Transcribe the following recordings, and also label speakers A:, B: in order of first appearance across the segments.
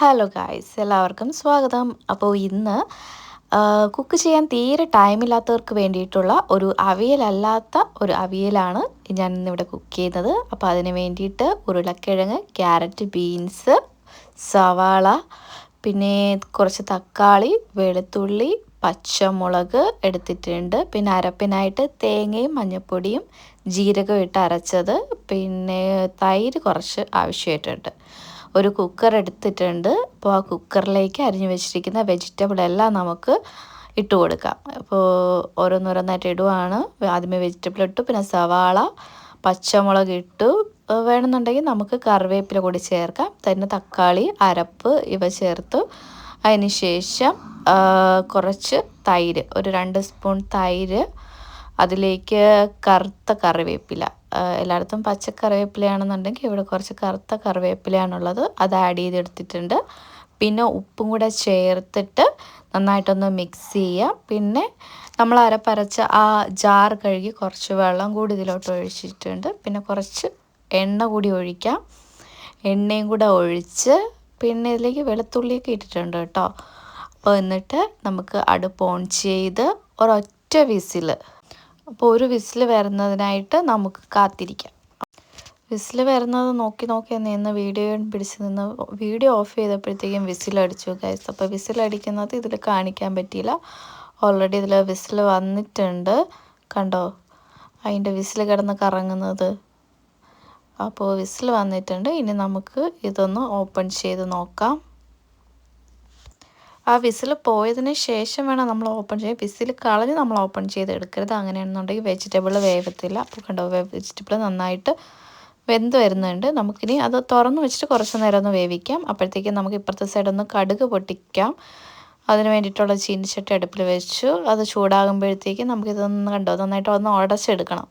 A: Hello guys എല്ലാവർക്കും സ്വാഗതം. അപ്പോൾ ഇന്ന് കുക്ക് ചെയ്യാൻ തീരെ ടൈമില്ലാത്തവർക്ക് വേണ്ടിയിട്ടുള്ള ഒരു അവിയലല്ലാത്ത ഒരു അവിയലാണ് ഞാൻ ഇന്നിവിടെ കുക്ക് ചെയ്യുന്നത്. അപ്പോൾ അതിന് വേണ്ടിയിട്ട് ഉരുളക്കിഴങ്ങ് ക്യാരറ്റ് ബീൻസ് സവാള പിന്നെ കുറച്ച് തക്കാളി വെളുത്തുള്ളി പച്ചമുളക് എടുത്തിട്ടുണ്ട്. പിന്നെ അരപ്പിനായിട്ട് തേങ്ങയും മഞ്ഞൾപ്പൊടിയും ജീരകവും ഇട്ട് അരച്ചത്. പിന്നെ തൈര് കുറച്ച് ആവശ്യമായിട്ടുണ്ട്. ഒരു കുക്കർ എടുത്തിട്ടുണ്ട്. അപ്പോൾ ആ കുക്കറിലേക്ക് അരിഞ്ഞു വെച്ചിരിക്കുന്ന വെജിറ്റബിൾ എല്ലാം നമുക്ക് ഇട്ട് കൊടുക്കാം. അപ്പോൾ ഓരോന്നോരോന്നായിട്ട് ഇടുവാണ്. ആദ്യമേ വെജിറ്റബിൾ ഇട്ടു പിന്നെ സവാള പച്ചമുളക് ഇട്ടു. വേണമെന്നുണ്ടെങ്കിൽ നമുക്ക് കറിവേപ്പില കൂടി ചേർക്കാം. തന്നെ തക്കാളി അരപ്പ് ഇവ ചേർത്തു. അതിന് ശേഷം കുറച്ച് തൈര് ഒരു രണ്ട് സ്പൂൺ തൈര്. അതിലേക്ക് കറുത്ത കറിവേപ്പില. എല്ലായിടത്തും പച്ച കറിവേപ്പിലയാണെന്നുണ്ടെങ്കിൽ ഇവിടെ കുറച്ച് കറുത്ത കറിവേപ്പിലയാണുള്ളത്. അത് ആഡ് ചെയ്തെടുത്തിട്ടുണ്ട്. പിന്നെ ഉപ്പും കൂടെ ചേർത്തിട്ട് നന്നായിട്ടൊന്ന് മിക്സ് ചെയ്യുക പിന്നെ നമ്മൾ അരപ്പരച്ച ആ ജാർ കഴുകി കുറച്ച് വെള്ളം കൂടി ഇതിലോട്ട് ഒഴിച്ചിട്ടുണ്ട്. പിന്നെ കുറച്ച് എണ്ണ കൂടി ഒഴിക്കാം. എണ്ണയും കൂടെ ഒഴിച്ച് പിന്നെ ഇതിലേക്ക് വെളുത്തുള്ളിയൊക്കെ ഇട്ടിട്ടുണ്ട് കേട്ടോ. അപ്പോൾ എന്നിട്ട് നമുക്ക് അടുപ്പ് ഓൺ ചെയ്ത് ഒരൊറ്റ വിസിൽ അപ്പോൾ ഒരു വിസിൽ വരുന്നതിനായിട്ട് നമുക്ക് കാത്തിരിക്കാം. വിസിൽ വരുന്നത് നോക്കി നോക്കി നിന്ന് വീഡിയോ പിടിച്ച് നിന്ന് വീഡിയോ ഓഫ് ചെയ്തപ്പോഴത്തേക്കും വിസിലടിച്ചു ഗൈസ് അപ്പോൾ വിസിലടിക്കുന്നത് ഇതിൽ കാണിക്കാൻ പറ്റിയില്ല. ഓൾറെഡി ഇതിൽ വിസിൽ വന്നിട്ടുണ്ട്. കണ്ടോ? അതിന്റെ വിസിൽ കിടന്ന് കറങ്ങുന്നത്. അപ്പോൾ വിസിൽ വന്നിട്ടുണ്ട്. ഇനി നമുക്ക് ഇതൊന്ന് ഓപ്പൺ ചെയ്ത് നോക്കാം. ആ വിസിൽ പോയതിന് ശേഷം വേണം നമ്മൾ ഓപ്പൺ ചെയ്യാൻ. വിസിൽ കളഞ്ഞ് നമ്മൾ ഓപ്പൺ ചെയ്ത് എടുക്കരുത് അങ്ങനെയാണെന്നുണ്ടെങ്കിൽ വെജിറ്റബിൾ വേവത്തില്ല. അപ്പോൾ കണ്ടോ വെജിറ്റബിൾ നന്നായിട്ട് വെന്ത് വരുന്നുണ്ട്. നമുക്കിനി അത് തുറന്ന് വെച്ചിട്ട് കുറച്ച് നേരം ഒന്ന് വേവിക്കാം. അപ്പോഴത്തേക്കും നമുക്ക് ഇപ്പുറത്തെ സൈഡൊന്ന് കടുക് പൊട്ടിക്കാം. അതിന് വേണ്ടിയിട്ടുള്ള ചീനിച്ചട്ടി അടുപ്പിൽ വെച്ചു. അത് ചൂടാകുമ്പോഴത്തേക്കും നമുക്കിതൊന്ന് കണ്ടോ നന്നായിട്ട് ഒന്ന് ഉടച്ചെടുക്കണം.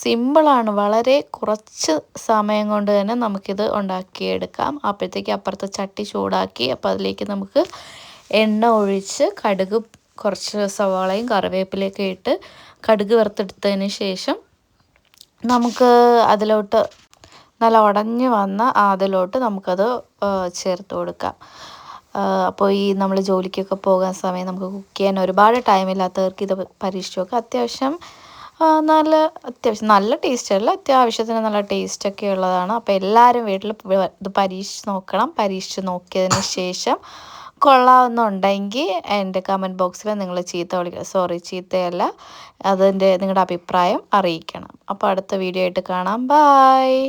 A: സിമ്പിളാണ്. വളരെ കുറച്ച് സമയം കൊണ്ട് തന്നെ നമുക്കിത് ഉണ്ടാക്കിയെടുക്കാം. അപ്പോഴത്തേക്ക് അപ്പുറത്തെ ചട്ടി ചൂടാക്കി അപ്പോൾ അതിലേക്ക് നമുക്ക് എണ്ണ ഒഴിച്ച് കടുക് കുറച്ച് സവാളയും കറിവേപ്പിലയൊക്കെ ഇട്ട് കടുക് വറുത്തെടുത്തതിന് ശേഷം നമുക്ക് അതിലോട്ട് നല്ല ഉടഞ്ഞ് വന്ന അതിലോട്ട് നമുക്കത് ചേർത്ത് കൊടുക്കാം. അപ്പോൾ ഈ നമ്മൾ ജോലിക്കൊക്കെ പോകാൻ സമയം നമുക്ക് കുക്ക് ചെയ്യാൻ ഒരുപാട് ടൈമില്ലാത്തവർക്ക് ഇത് പരീക്ഷിച്ച് നോക്കാം. അത്യാവശ്യം നല്ല അത്യാവശ്യം നല്ല ടേസ്റ്റ് അല്ല അത്യാവശ്യത്തിന് നല്ല ടേസ്റ്റൊക്കെ ഉള്ളതാണ്. അപ്പോൾ എല്ലാവരും വീട്ടിൽ ഇത് പരീക്ഷിച്ച് നോക്കണം. പരീക്ഷിച്ച് നോക്കിയതിന് ശേഷം കൊള്ളാവുന്നുണ്ടെങ്കിൽ എന്റെ കമന്റ് ബോക്സിൽ നിങ്ങൾ ചീത്ത വിളിക്കുക സോറി ചീത്തയല്ല. അതിന്റെ നിങ്ങളുടെ അഭിപ്രായം അറിയിക്കണം. അപ്പോൾ അടുത്ത വീഡിയോ ആയിട്ട് കാണാം. ബായ്